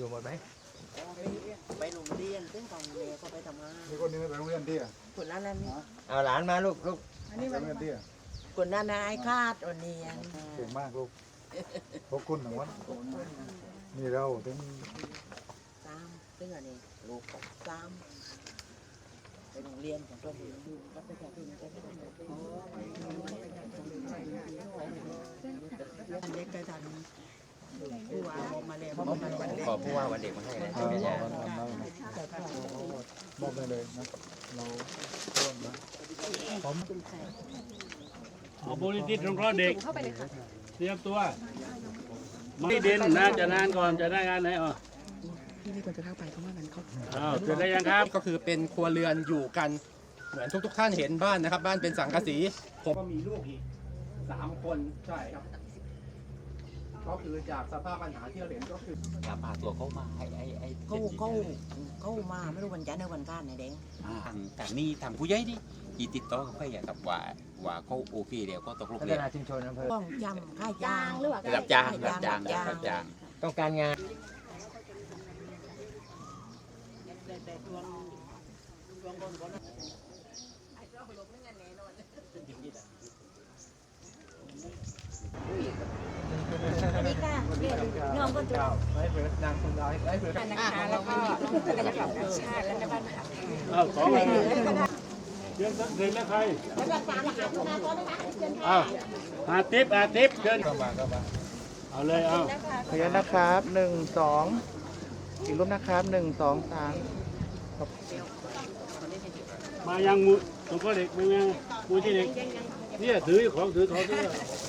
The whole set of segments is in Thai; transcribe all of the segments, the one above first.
อยู่หมดไหมไปโรงเรียนซึ่งของแม่ก็ไปทำงานมีคนหนึงไปโรงเรียนที่อะคนนั้นนั่นเอาหลานมาลูกลูกไปโรงเรียนที่อะคนนั้นนายคาดวันนี้เก่งมากลูกพบคุณทั้งวันนี่เราถึงสามซึ่งอันนี้ลูกสามไปโรงเรียนของตัวเองรับไปจากที่นี่ก็ได้อันเล็กได้ทันผู้ว่าบอกมาแล้วบอกมาวันเล็ก ขอผู้ว่าวันเด็กมาให้นะเอ่อบอกวันวันเราบอกได้เลยนะเราต้นนะผมเอาบริษัทสงเราะเด็กเตรียมตัวไม่ดินนะจะนานก่อนจะได้งานไหนอะพี่นี่ควรจะเข้าไปเพราะว่ามันเขาอ้าวจะได้ยังครับก็คือเป็นครัวเรือนอยู่กันเหมือนทุก ๆ ท่านเห็นบ้านนะครับ บ้านเป็นสังกะสีผมก็มีลูกอีกสามคนใช่ครับ ก็คือจากสภาพปัญหาที่เราเห็นก็คืออย่าพาตัวเขามาให้ไอ้ไอ้เขาเขาเขามาไม่รู้วันจันทร์หรือวันก้านไหนเด้งทางทางนี้ทางผู้ใหญ่ดิที่ติดต่อเขาไปอะครับว่าว่าเขาโอเคเดี๋ยวก็ตกลงพัฒเรียนนาชุมชนอำเภอต้องจำค่าจ้างหรือว่าระดับจ้างระดับจ้างระดับจ้างต้องการงานนี่ค่ะเนี่ย น้องก็ตัวไอ้เบิดนางคุณร้อยไอ้เบิร์ดนะคะแล้วก็ศักยภาพของชาติและก็บ้านพักอ้าวขออะไรเชิญสักเด็กและใครอ้าวอาทิปอาทิปเชิญเข้ามาเข้ามาเอาเลยเอาขออนุญาตนะครับหนึ่งสองอีกรูปนะครับหนึ่งสองสามมายังมูสงเคราะห์เด็กมายังมูที่เด็กเนี่ยถือของถือของถืออ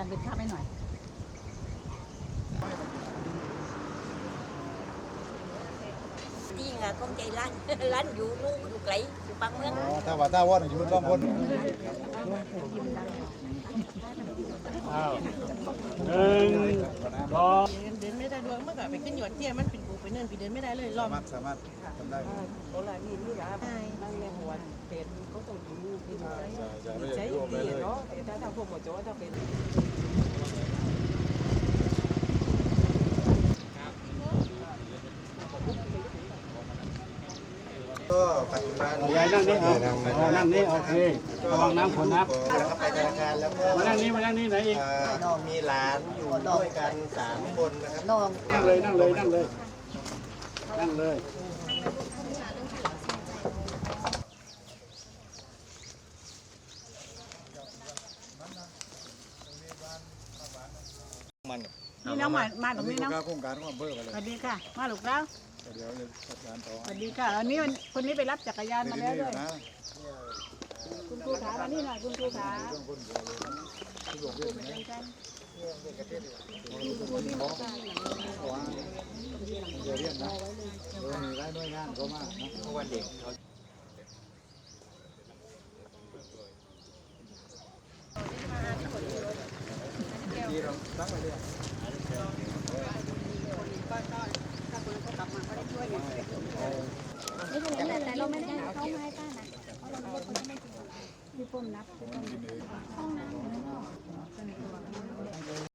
จารย์เป็นภาพให้หน่อยจริงอะ công ใจร้านร้านอยู่นู่นอยู่ไกลอยู่บางเมืองอ๋อถ้าว่าถ้าว่าอยู่สองคนอ้าวหนึ่งสองเดินไม่ได้ด้วยเมื่อก่อนไปขึ้นหยดเที่ยมันเป็นปูไปเนินไปเดินไม่ได้เลยรอสาบมารถสามารถทำได้โบราณนี่นี่หรอนั่งในหัวเป็ดก็ต้องอยู่ที่ไหนจะจะไม่ใช้ได้รวมไปดีเลยเนาะถ้าทำพวกหมดโจ้ถ้าเป็น ก็ปัจจุบันยายนั่งนี่เอาเอานั่งนี่โอเคระวังน้ำฝนนับแล้วก็ไปธนาคารแล้วก็มานั่งนี่มานั่งนี่ไหนอีกมีหลานอยู่ด้วยกันสามคนนะครับนั่งเลยนั่งเลยนั่งเลยนั่งเลยนี่ น้องมามาตรงนี้น้องโครงการของอำเภอไปเลสยวัสดีค่ะ มาลูกแล้วเดี๋ยวจะจัดการต่อสวัสดีค่ะอันนี้คนนี้ไปรับจักรยานมาแล้วด้วย นะคุณครูขามานี่หน่อยคุณครูขาเดี๋ยวเรียนนะเออมีหลายหน่วยงานก็มานะวันเด็กเขาที่เราตั้งไว้เนี่ย ไม่เป็นไรแต่เราไม่ได้เข้ามาให้ป้านะเพราะเราเป็นคนที่ไม่ถู ก้มนับพี่ปุ่มห้องน้ำ